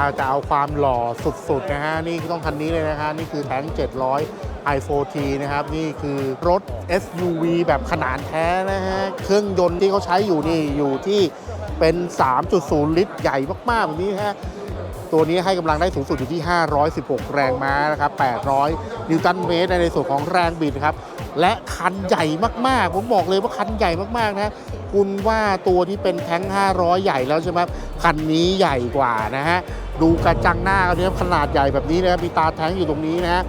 ถ้าจะเอาความหล่อสุดๆนะฮะนี่ต้องคันนี้เลยนะฮะนี่คือแท้ง 700 i4T นะครับ นี่คือรถ SUV แบบขนาดแท้นะฮะเครื่องยนต์ที่เขาใช้อยู่นี่อยู่ที่เป็น 3.0 ลิตรใหญ่มากๆแบบนี้ฮะ ตัวนี้ให้กำลังได้สูงสุดอยู่ที่ 516 แรงม้านะครับ 800 นิวตันเมตรในส่วนของแรงบิดครับ และคันใหญ่มากๆ ผมบอกเลยว่าคันใหญ่มากๆ นะ คุณว่าตัวที่เป็นแท้ง 500 ใหญ่แล้วใช่ไหมคันนี้ใหญ่กว่านะฮะ ดูกระจังหน้าเขาเนี่ยขนาดใหญ่แบบนี้นะครับมีตาแท้งอยู่ตรงนี้นะฮะ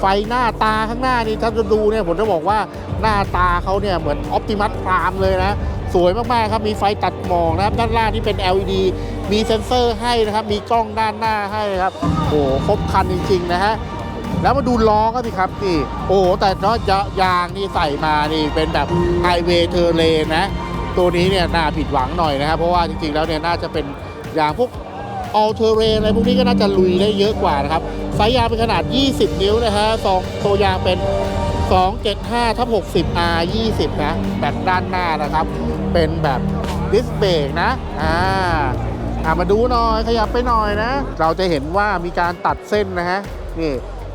ไฟหน้าตาข้างหน้านี่ถ้าจะดูเนี่ยผมจะบอกว่าหน้าตาเขาเนี่ยเหมือนออ t ติมัสพรามเลยนะ สวยมากๆครับ มีไฟตัดหมอกนะครับ ด้านล่างที่เป็น LED มีเซ็นเซอร์ให้นะครับ มีกล้องด้านหน้าให้ครับ โอ้โหครบคันจริง ๆ นะฮะ แล้วมาดูล้อก็สิครับนี่ โอ้แต่เนาะยายางนี่ใส่มานี่เป็นแบบไฮเวย์เทอร์เลนนะ ตัวนี้เนี่ยน่าผิดหวังหน่อยนะครับ เพราะว่าจริงๆแล้วเนี่ยน่าจะเป็นยางพวกออลเทเรนอะไรพวกนี้ก็น่าจะลุยได้เยอะกว่านะครับไซส์ยางเป็นขนาด 20 นิ้วนะฮะสองตัวยางเป็น 275ทับ60 R 20นะแบบด้านหน้านะครับ เป็นแบบดิสเบรกนะอ่าอ่ามาดูหน่อยขยับไปหน่อยนะ เราจะเห็นว่ามีการตัดเส้นนะฮะนี่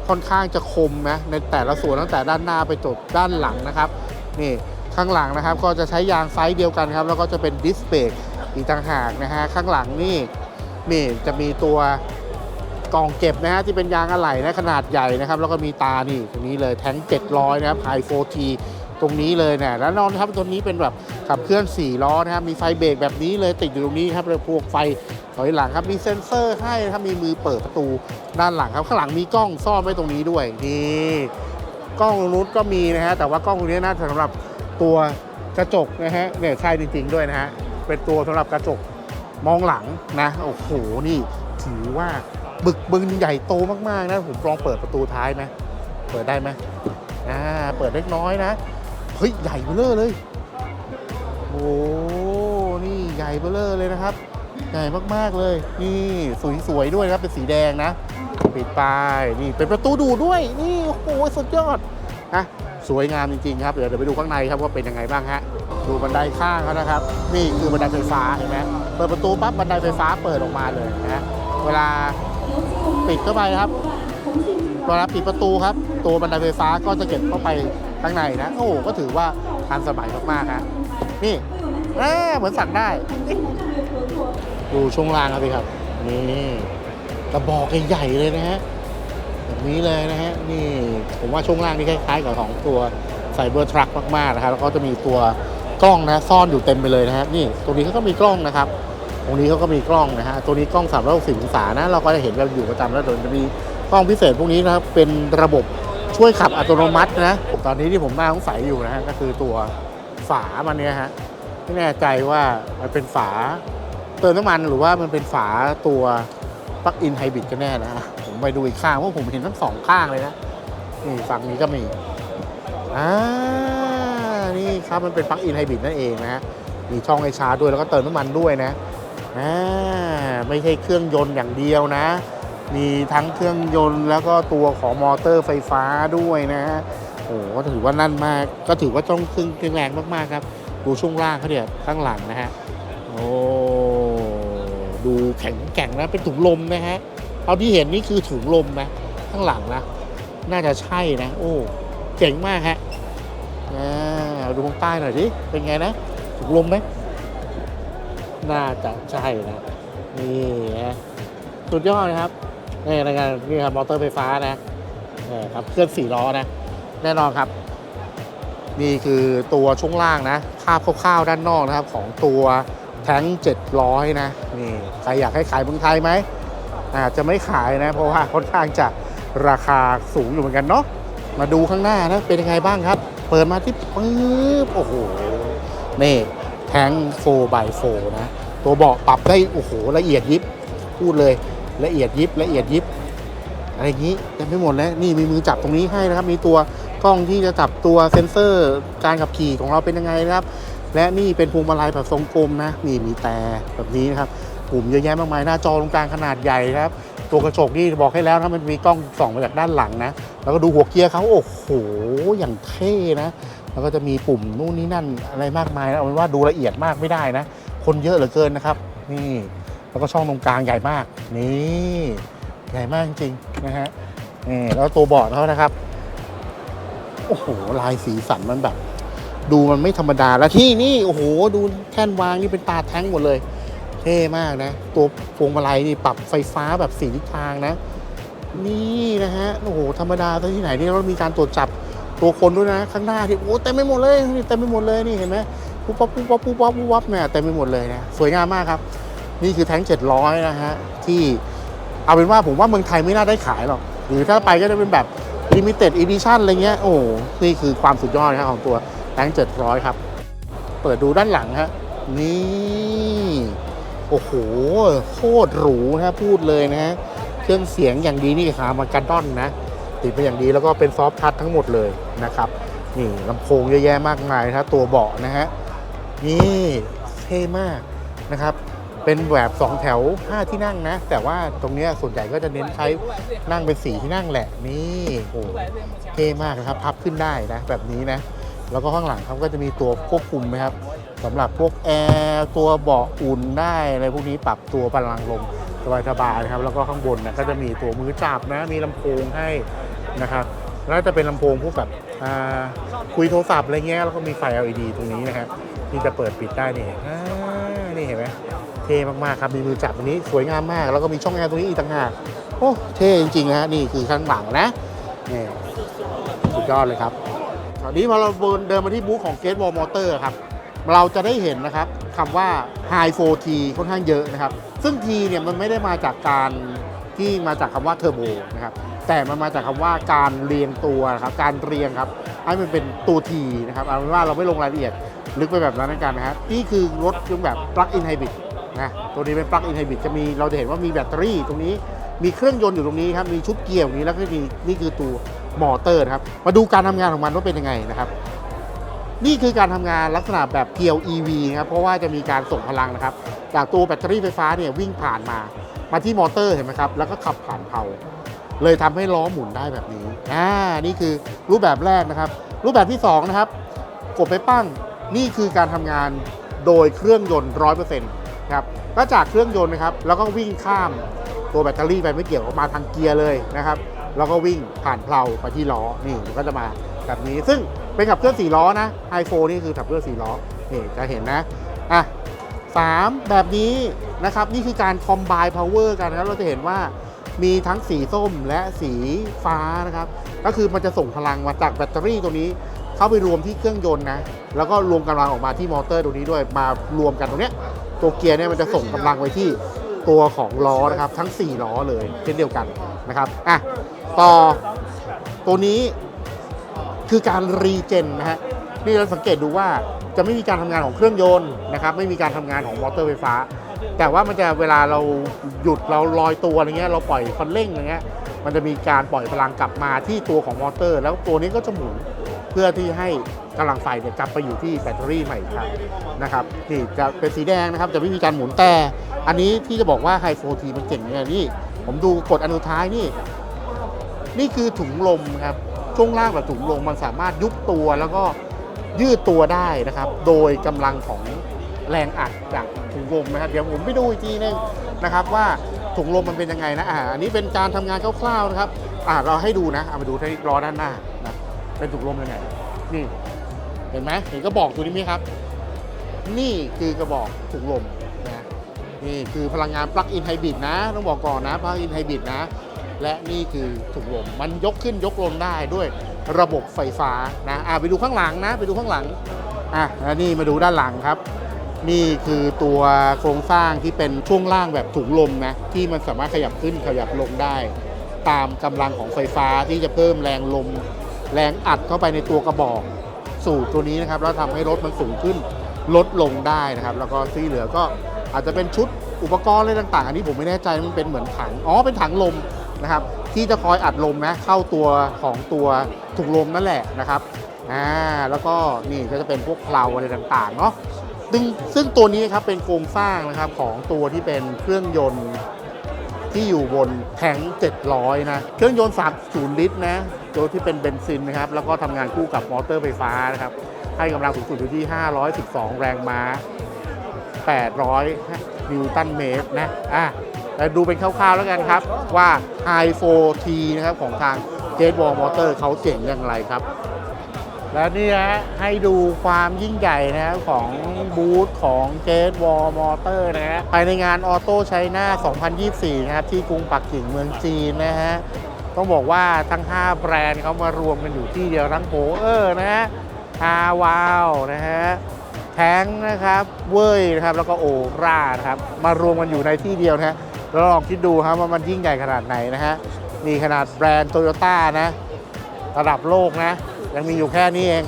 ค่อนข้างจะคมนะในแต่ละส่วนตั้งแต่ด้านหน้าไปจบด้านหลังนะครับนี่ข้างหลังนะครับก็จะใช้ยางไซส์เดียวกันครับ แล้วก็จะเป็นดิสเบรกอีกต่างหากนะฮะข้างหลังนี่นี่จะมีตัว กล่องเก็บนะฮะที่เป็นยางอะไหล่นะขนาดใหญ่นะครับ แล้วก็มีตานี่ตรงนี้เลยแท้ง700 นะครับไฮโฟทีตรงนี้เลยเนี่ยแล้วนอนครับตัวนี้เป็นแบบขับเคลื่อน 4 ล้อนะครับมีไฟเบรกแบบนี้เลยติดอยู่ตรงนี้ครับเลยพวกไฟถอยหลังครับมีเซ็นเซอร์ให้นะครับมีมือเปิดประตูด้านหลังครับข้างหลังมีกล้องซ่อนไว้ตรงนี้ด้วยนี่กล้องรงนู้นก็มีนะฮะแต่ว่ากล้องตรงนี้น่าจะสำหรับตัวกระจกนะฮะเนี่ยใช่จริงๆด้วยนะฮะเป็นตัวสำหรับกระจก มองหลังนะโอ้โหนี่ถือว่าบึกบึนใหญ่โตมากๆนะผมลองเปิดประตูท้ายไหมเปิดได้ไหมอ่าเปิดเล็กน้อยนะเฮ้ยใหญ่เบ้อเร่อเลยโอ้นี่ใหญ่เบ้อเร่อเลยนะครับ ใหญ่มากๆเลย นี่สวยๆด้วยครับเป็นสีแดงนะปิดปลายนี่เป็นประตูดูดด้วยนี่โอ้โหสุดยอดนะสวยงามจริงๆครับเดี๋ยวเดี๋ยวไปดูข้างในครับว่าเป็นยังไงบ้างฮะ ดูบันไดข้างเขานะครับ นี่คือบันไดไฟฟ้าเห็นไหม เปิดประตูปั๊บบันไดไฟฟ้าเปิดออกมาเลยนะเวลาปิดเข้าไปครับเวลาปิดประตูครับ ตัวบันไดไฟฟ้าก็จะเก็บเข้าไปข้างในนะโอ้ก็ถือว่าทันสมัยมากๆฮะนี่เหมือนสั่งได้ ดูช่วงล่างครับพี่ครับ นี่กระบอกใหญ่ๆเลยนะฮะแบบนี้เลยนะฮะนี่ผมว่าช่วงล่างนี่คล้ายๆกับของตัวไซเบอร์ทรัคมากๆนะครับแล้วก็จะมีตัวกล้องนะซ่อนอยู่เต็มไปเลยนะฮะนี่ตรงนี้เขาก็มีกล้องนะครับ รงนี้เขาก็มีกล้องนะฮะ ตัวนี้กล้อง 360 องศานะ เราก็จะเห็นกันอยู่ประจำแล้วเดี๋ยจะมีกล้องพิเศษพวกนี้นะครับ เป็นระบบช่วยขับอัตโนมัตินะ ตอนนี้ที่ผมน่าสงสัยอยู่นะฮะ ก็คือตัวฝามันเนี่ยฮะ ไม่แน่ใจว่ามันเป็นฝาเติมน้ำมันหรือว่ามันเป็นฝาตัวปลั๊กอินไฮบริดกันแน่นะฮะ ผมไปดูอีกข้างเพราะผมเห็นทั้งสองข้างเลยนะ นี่ฝั่งนี้ก็มี อ่า นี่ครับมันเป็นปลั๊กอินไฮบริดนั่นเองนะฮะ มีช่องให้ชาร์ด้วยแล้วก็เติมน้ำมันด้วยนะ อ่าไม่ใช่เครื่องยนต์อย่างเดียวนะ มีทั้งเครื่องยนต์แล้วก็ตัวของมอเตอร์ไฟฟ้าด้วยนะฮะโอ้โหก็ถือว่านั่นมาก ก็ถือว่าต้องเครื่องเครื่องแรงมากๆครับ ดูช่วงล่างเขาเนี่ยวข้างหลังนะฮะโอ้ดูแข็งแกร่งนะเป็นถุงลมนะฮะเอาที่เห็นนี่คือถุงลมนะข้างหลังนะน่าจะใช่นะ โอ้เจ๋งมากฮะอ่าดูข้างใต้หน่อยดิเป็นไงนะถุงลมไหม น่าจะใช่นะนี่ฮะสุดยอดนะครับนี่รายการนี่ครับมอเตอร์ไฟฟ้านะนี่ครับเคลื่อนสี่ล้อนะ แน่นอนครับ นี่คือตัวช่วงล่างนะภาพคร่าวๆด้านนอกนะครับ ของตัวแท้ง700 นะนี่ใครอยากให้ขายเมืองไทยไหมอาจจะไม่ขายนะ เพราะว่าค่อนข้างจะราคาสูงอยู่เหมือนกันเนาะมาดูข้างหน้านะเป็นยังไงบ้างครับ เปิดมาที่ปึ๊บโอ้โหนี่แท้ง 4x4 นะ ตัวเบาะปรับได้โอ้โหละเอียดยิบพูดเลยละเอียดยิบละเอียดยิบอะไรอย่างนี้เต็มไปหมดแล้วนี่มีมือจับตรงนี้ให้นะครับ มีตัวกล้องที่จะจับตัวเซ็นเซอร์การขับขี่ของเราเป็นยังไงนะครับ และนี่เป็นพวงมาลัยแบบทรงกลมนะนี่มีแต่แบบนี้นะครับปุ่มเยอะแยะมากมายหน้าจอตรงกลางขนาดใหญ่ครับ ตัวกระจกนี่บอกให้แล้วนะมันมีกล้องส่องมาจากด้านหลังนะ แล้วก็ดูหัวเกียร์เขาโอ้โหอย่างเท่นะ แล้วก็จะมีปุ่มนู่นนี่นั่นอะไรมากมายนะเอาเป็นว่าดูละเอียดมากไม่ได้นะ คนเยอะเหลือเกินนะครับ นี่แล้วก็ช่องตรงกลางใหญ่มาก นี่ใหญ่มากจริงๆนะฮะนี่แล้วตัวเบาะเขานะครับโอ้โหลายสีสันมันแบบ ดูมันไม่ธรรมดาแล้วที่นี่โอ้โหดูแท่นวางนี่เป็นตาแท้งหมดเลยเท่มากนะ ตัวพวงมาลัยนี่ปรับไฟฟ้าแบบสีทิศทางนะ นี่นะฮะโอ้โหธรรมดาที่ไหนนี่เรามีการตรวจจับตัวคนด้วยนะ ข้างหน้าที่โอ้เต็มไปหมดเลยนี่เต็มไปหมดเลยนี่เห็นไหม ปุ๊บปั๊บปุ๊บปั๊บปุ๊บปั๊บปุ๊บปั๊บเนี่ยเต็มไปหมดเลยนะสวยงามมากครับ นี่คือแท้ง700 นะฮะ ที่เอาเป็นว่าผมว่าเมืองไทยไม่น่าได้ขายหรอก หรือถ้าไปก็จะเป็นแบบ limited edition อะไรเงี้ย โอ้นี่คือความสุดยอดนะของตัวแท้ง700 ครับ เปิดดูด้านหลังฮะ นี่ โอ้โห โคตรหรูนะพูดเลยนะฮะ เครื่องเสียงอย่างดีนี่คามาการดอนนะติดไปอย่างดีแล้วก็เป็นซอฟท์ทัชทั้งหมดเลยนะครับนี่ลำโพงเยอะแยะมากมายนะตัวเบาะนะฮะ นี่เท่มากนะครับ เป็นแบบสองแถว 5 ที่นั่งนะ แต่ว่าตรงเนี้ยส่วนใหญ่ก็จะเน้นใช้นั่งเป็นสีที่นั่งแหละนี่โอ้เท่มากนะครับพับขึ้นได้นะแบบนี้นะ แล้วก็ข้างหลังเขาก็จะมีตัวควบคุมนะครับสำหรับพวกแอร์ตัวเบาะอุ่นได้อะไรพวกนี้ปรับตัวพลังลมสบายๆนะครับ แล้วก็ข้างบนนะก็จะมีตัวมือจับนะมีลำโพงให้นะครับแล้วจะเป็นลำโพงพวกแบบคุยโทรศัพท์อะไรเงี้ยแล้วก็มีไฟ LED ตรงนี้นะครับ ที่จะเปิดปิดได้นี่อ่านี่เห็นไหมเท่มากๆครับมีมือจับตรงนี้สวยงามมาก แล้วก็มีช่องแอร์ตรงนี้อีกต่างหากโอ้เท่จริงๆนะฮะนี่คือข้างหลังนะนี่สุดยอดเลยครับคราวนี้พอเราเดินมาที่บูธของ Gate Wall Motor ครับเราจะได้เห็นนะครับคำว่า High 4T ค่อนข้างเยอะนะครับ ซึ่ง T เนี่ยมันไม่ได้มาจากการที่มาจากคำว่าเทอร์โบนะครับ แต่มันมาจากคำว่าการเรียงตัวนะครับการเรียงครับให้มันเป็นตัว T นะครับเอาเป็นว่าเราไม่ลงรายละเอียดลึกไปแบบนั้นกันนะครับนี่คือรถเครื่องแบบ Plug-in Hybrid นะตัวนี้เป็น Plug-in Hybrid จะมีเราจะเห็นว่ามีแบตเตอรี่ตรงนี้มีเครื่องยนต์อยู่ตรงนี้ครับมีชุดเกียร์ตรงนี้แล้วก็มีนี่คือตัวมอเตอร์นะครับมาดูการทำงานของมันว่าเป็นยังไงนะครับนี่คือการทำงานลักษณะแบบเพียว EV นะครับเพราะว่าจะมีการส่งพลังนะครับ จากตัวแบตเตอรี่ไฟฟ้าเนี่ยวิ่งผ่านมา มาที่มอเตอร์เห็นไหมครับ แล้วก็ขับผ่านเพา เลยทำให้ล้อหมุนได้แบบนี้อ่านี่คือรูปแบบแรกนะครับ รูปแบบที่สองนะครับ กดไปปั้งนี่คือการทำงานโดยเครื่องยนต์100%ครับก็จากเครื่องยนต์นะครับ แล้วก็วิ่งข้ามตัวแบตเตอรี่ไปไม่เกี่ยวกับมาทางเกียร์เลยนะครับ แล้วก็วิ่งผ่านเพลาไปที่ล้อนี่มันก็จะมาแบบนี้ ซึ่งเป็นขับเคลื่อน4ล้อนะ i4 นี่คือขับเคลื่อน4ล้อนี่จะเห็นนะอะสามแบบนี้นะครับ นี่คือการ combine power กันนะครับเราจะเห็นว่า มีทั้งสีส้มและสีฟ้านะครับ ก็คือมันจะส่งพลังมาจากแบตเตอรี่ตัวนี้ เข้าไปรวมที่เครื่องยนต์นะ แล้วก็รวมกำลังออกมาที่มอเตอร์ตัวนี้ด้วย มารวมกันตรงเนี้ย ตัวเกียร์เนี่ยมันจะส่งกำลังไปที่ตัวของล้อนะครับ ทั้ง 4 ล้อเลยเช่นเดียวกันนะครับ อะ ต่อตัวนี้คือการรีเจนนะฮะ นี่เราสังเกตดูว่าจะไม่มีการทำงานของเครื่องยนต์นะครับ ไม่มีการทำงานของมอเตอร์ไฟฟ้า แต่ว่ามันจะเวลาเราหยุดเราลอยตัวอะไรเงี้ยเราปล่อยคันเร่งอะไรเงี้ยมันจะมีการปล่อยพลังกลับมาที่ตัวของมอเตอร์ แล้วตัวนี้ก็จะหมุนเพื่อที่ให้กำลังไฟเนี่ยกลับไปอยู่ที่แบตเตอรี่ใหม่ครั้งนะครับนี่จะเป็นสีแดงนะครับจะไม่มีการหมุนแต่ อันนี้ที่จะบอกว่าไฮโฟทีมันเก่งเนี่ยนี่ผมดูกดอันสุดท้ายนี่ นี่คือถุงลมครับช่วงล่างแบบถุงลมมันสามารถยุบตัวแล้วก็ยืดตัวได้นะครับ โดยกำลังของ แรงอัดจากถุงลมนะครับเดี๋ยวผมไปดูอีกทีนึงนะครับว่าถุงลมมันเป็นยังไงนะอ่าอันนี้เป็นการทำงานคร่าวๆนะครับอ่าเราให้ดูนะเอามาดูที่ล้อด้านหน้านะเป็นถุงลมยังไงนี่เห็นไหมเห็นกระบอกตัวนี้ไหมครับ นี่คือกระบอกถุงลมนะนี่คือพลังงานปลั๊กอินไฮบริดนะต้องบอกก่อนนะปลั๊กอินไฮบริดนะ และนี่คือถุงลมมันยกขึ้นยกลงได้ด้วยระบบไฟฟ้านะอะไปดูข้างหลังนะ ไปดูข้างหลังอะแล้วนี่มาดูด้านหลังครับ นี่คือตัวโครงสร้างที่เป็นช่วงล่างแบบถุงลมนะที่มันสามารถขยับขึ้นขยับลงได้ ตามกำลังของไฟฟ้าที่จะเพิ่มแรงลม แรงอัดเข้าไปในตัวกระบอกสูตรตัวนี้นะครับแล้วทำให้รถมันสูงขึ้นลดลงได้นะครับ แล้วก็ที่เหลือก็อาจจะเป็นชุดอุปกรณ์อะไรต่าง ๆ อันนี้ผมไม่แน่ใจมันเป็นเหมือนถังอ๋อเป็นถังลมนะครับ ที่จะคอยอัดลมนะเข้าตัวของตัวถุงลมนั่นแหละนะครับอ่าแล้วก็นี่ก็จะเป็นพวกเพลาอะไรต่างๆเนาะ ซึ่งซึ่งตัวนี้ครับเป็นโครงสร้างนะครับของตัวที่เป็นเครื่องยนต์ที่อยู่บนแทง700 นะ เครื่องยนต์ 30 ลิตรนะตัวที่เป็นเบนซินนะครับ แล้วก็ทำงานคู่กับมอเตอร์ไฟฟ้านะครับ ให้กำลังสูงสุดอยู่ที่ 512 แรงม้า 800 นิวตันเมตรนะ อะแล้วดูเป็นคร่าวๆแล้วกันครับ ว่า i 4 t นะครับของทาง g a t e Wall Motor เขาเจ๋งอย่างไรครับ และนี่ฮะให้ดูความยิ่งใหญ่นะครับของบูธของ g a t e Wall Motor นะฮะภายในงานออโต้ไชน่า 2024 นะครับ ที่กรุงปักกิ่งเมืองจีนนะฮะ ต้องบอกว่าทั้ง 5 แบรนด์เขามารวมกันอยู่ที่เดียวทั้งโผเออร์นะฮะฮาวาวนะฮะแท้งนะครับ เว้ยนะครับ แล้วก็โอรานะครับ มารวมกันอยู่ในที่เดียวนะฮะแล้วลองคิดดูครับว่ามันยิ่งใหญ่ขนาดไหนนะฮะนี่ขนาดแบรนด์โตโยต้านะ ระดับโลกนะ ยังมีอยู่แค่นี้เอง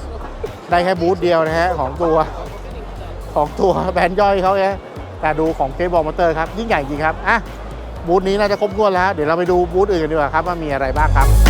ได้แค่บูธเดียวนะฮะของตัวของตัวแบรนด์ย่อยเขาแค่แต่ดูของเกบอลมอเตอร์ครับ ยิ่งใหญ่จริงครับ อะ บูธนี้น่าจะครบถ้วนแล้ว เดี๋ยวเราไปดูบูธอื่นกันดีกว่าครับว่ามีอะไรบ้างครับ